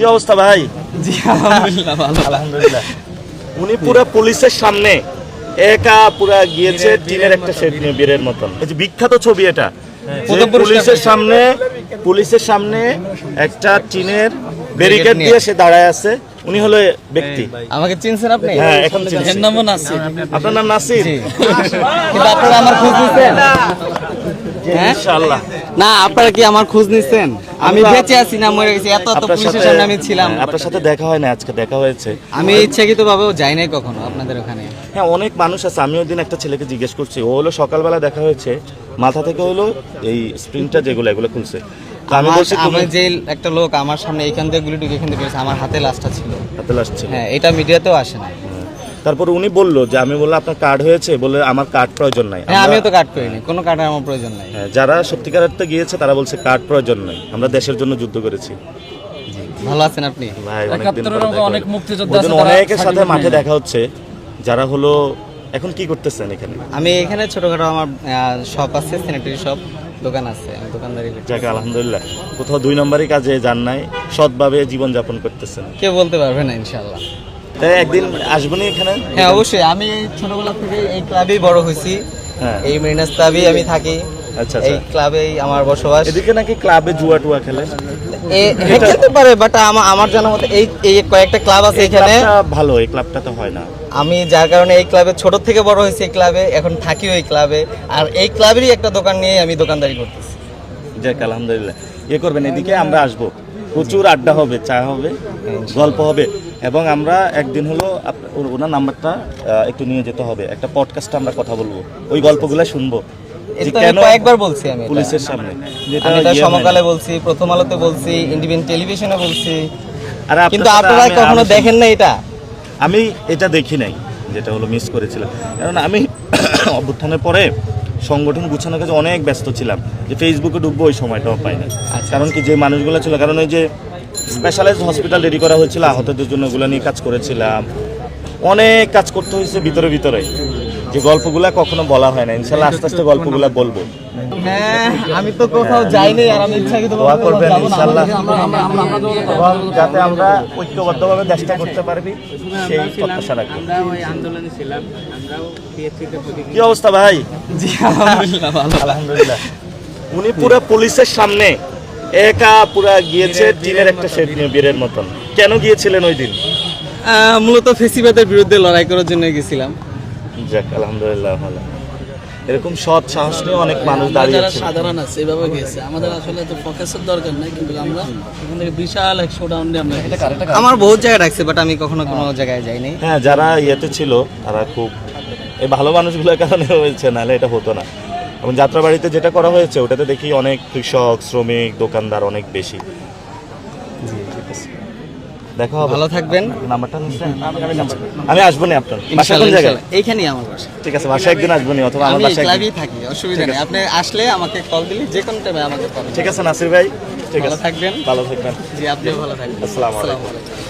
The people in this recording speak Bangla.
কি অবস্থা ভাই? জি আলহামদুলিল্লাহ ভালো। আলহামদুলিল্লাহ। উনি পুরো পুলিশের সামনে একা পুরা গিয়েছে টিনের একটা শেড নিয়ে বীরের মতন। এই যে বিখ্যাত ছবি এটা। যে পুলিশের সামনে পুলিশের সামনে একটা টিনের ব্যারিকেড দিয়ে সে দাঁড়ায় আছে। উনি হলো ব্যক্তি। আমাকে চিনছেন আপনি? হ্যাঁ এখন চিনছি। এর নামও নাসির। আপনার নাম নাসির? কিন্তু আপনারা আমার খোঁজ নিছেন হ্যাঁ? ইনশাআল্লাহ না আপনারা কি আমার খোঁজ নিছেন আমি বেঁচে আছি না মরে গেছি। এত এত পুলিশের সামনে আমি ছিলাম। হ্যাঁ, আপনার সাথে দেখা হয় না আজকে দেখা হয়েছে। আমি ইচ্ছাকৃত ভাবেও যাই নাই কখনো আপনাদের ওখানে। হ্যাঁ অনেক মানুষ আছে। আমি ওই দিন একটা ছেলেকে জিজ্ঞেস করছি। ও হলো সকালবেলা দেখা হয়েছে। মাথা থেকে হলো এই স্প্রিংটা যেগুলো এগুলো খুলছে। আমি আমার বলছি আমি যে একটা লোক আমার সামনে এখান থেকে গুলি টুকি এখান থেকে আমার হাতে লাশটা ছিল। হাতে আসছে হ্যাঁ এটা মিডিয়াতেও আসে না। তারপর উনি বলল যে আমি বললাম আপনার কার্ড হয়েছে? বলে আমার কার্ড প্রয়োজন নাই। হ্যাঁ আমিও তো কাট করিনি। কোনো কাটার আমার প্রয়োজন নাই। হ্যাঁ, যারা সত্যিকার অর্থে গিয়েছে তারা বলছে কার্ড প্রয়োজন নাই। আমরা দেশের জন্য যুদ্ধ করেছি। ভালো আছেন আপনি? ভাই অনেক হলো। মুক্তিযোদ্ধা অনেকের সাথে মাঠে দেখা হচ্ছে যারা হলো এখন কি করতেছেন এখানে? আমি এখানে ছোটখাটো আমার শপ আছে স্যানিটারি শপ দোকান আছে আমি দোকানদারি করি যাকে আলহামদুলিল্লাহ। কোথাও দুই নম্বরই কাজে যান নাই সৎভাবে জীবনযাপন করতেছেন। কে বলতে পারবে না ইনশাল্লাহ তাই একদিন আসবেন এখানে? হ্যাঁ অবশ্যই। আমি ছোটবেলা থেকে এই ক্লাবেই বড় হয়েছি। হ্যাঁ। এই মেরিনাস ক্লাবেই আমি থাকি। আচ্ছা এই আচ্ছা ক্লাবেই আমার বসবাস। এদিকে নাকি ক্লাবে জুয়া টুয়া খেলে? হ্যাঁ, খেলতে পারে বাট আমার আমার জানা মতে এই এই কয়েকটা ক্লাব আছে এখানে। ভালো এই ক্লাবটা তো হয় না। আমি যার কারণে এই ক্লাবে ছোট থেকে বড় হয়েছি এই ক্লাবে এখন থাকিও এই ক্লাবে আর এই ক্লাবেরই একটা দোকান নিয়ে আমি দোকানদারি করতেছি। যাক আলহামদুলিল্লাহ। ইয়ে করবেন এদিকে আমরা আসব। প্রচুর আড্ডা হবে চা হবে গল্প হবে এবং আমরা একদিন হলো ওনার নাম্বারটা একটু নিয়ে যেতে হবে। একটা পডকাস্টে আমরা কথা বলব। ওই গল্পগুলো শুনব। যে এটা আমি কয়েকবার বলছি আমি পুলিশের সামনে? যেটা আমি এটা ইয়ে না। সমকালে বলছি প্রথম আলোতে বলছি ইন্ডিপেন্ডেন্ট টেলিভিশনে বলছি। আর কিন্তু সাথে আপনারা কখনো দেখেন না এটা? আমি এটা দেখি নাই যেটা হলো মিস করেছিলাম। কারণ আমি অভ্যুত্থানের পরে সংগঠন গুছানোর কাছে অনেক ব্যস্ত ছিলাম। যে ফেসবুকে ডুববো ওই সময়টাও পাই না আচ্ছা। কারণ কি যে মানুষগুলো ছিল কারণ ওই যে স্পেশালাইজ হসপিটাল রেডি করা হয়েছিল আহতদের জন্য ওগুলো নিয়ে কাজ করেছিলাম। অনেক কাজ করতে হয়েছে ভিতরে ভিতরে। যে গল্পগুলা কখনো বলা হয় না। ইনশাল্লাহ আস্তে আস্তে গল্পগুলা বলব। হ্যাঁ আমি তো কোথাও যাইনি আর আমি ইচ্ছাকৃত দোয়া করবেন ইনশাল্লাহ। এবং যাতে আমরা ঐক্যবদ্ধভাবে চেষ্টা করতে পারবি সেই প্রত্যাশা রাখব। আমরা ওই আন্দোলনে ছিলাম আমরাও পিএসসিতে প্রতীক কি অবস্থা ভাই? জি আলহামদুলিল্লাহ উনি পুরো পুলিশের সামনে একা পুরা গিয়েছে টিনের একটা শেড নিয়ে বীরের মতন। কেন গিয়েছিলেন ওই দিন? মূলত ফেসিবাদের বিরুদ্ধে লড়াই করার জন্য গেছিলাম। যাক আলহামদুলিল্লাহ ভালো। এরকম সৎ সাহস নিয়ে অনেক মানুষ যারা দাঁড়িয়েছে। সাধারণ আছে এভাবে গেছে। আমাদের আসলে তো ফোকাসের দরকার নাই কিন্তু আমরা এখান থেকে বিশাল এক শোডাউন দিয়ে আমরা আমার বহুত জায়গায় রাখছে বাট আমি কখনো কোনো জায়গায় যাইনি। হ্যাঁ যারা ইয়েতে ছিল তারা খুব এই ভালো মানুষগুলোর কারণে হয়েছে নাহলে এটা হতো না। এবং যাত্রাবাড়িতে যেটা করা হয়েছে ওটাতে দেখি অনেক কৃষক শ্রমিক দোকানদার অনেক বেশি। দেখা হবে। ভালো থাকবেন। নাম্বারটা নিচ্ছেন আমি আসব না আপনার। বাসা কোন জায়গায়? এইখানেই আমার বাসা। ঠিক আছে বাসা একদিন আসব নি অথবা আমার বাসা ক্লাবেই থাকি অসুবিধা নেই। আপনি আসলে আমাকে কল দিলে যে কোনো টাইমে আমাকে কল ঠিক আছে নাসির ভাই। ঠিক ভালো আছে। থাকবেন। ভালো থাকবেন। জি আপনিও ভালো থাকবেন। আসসালামু আলাইকুম।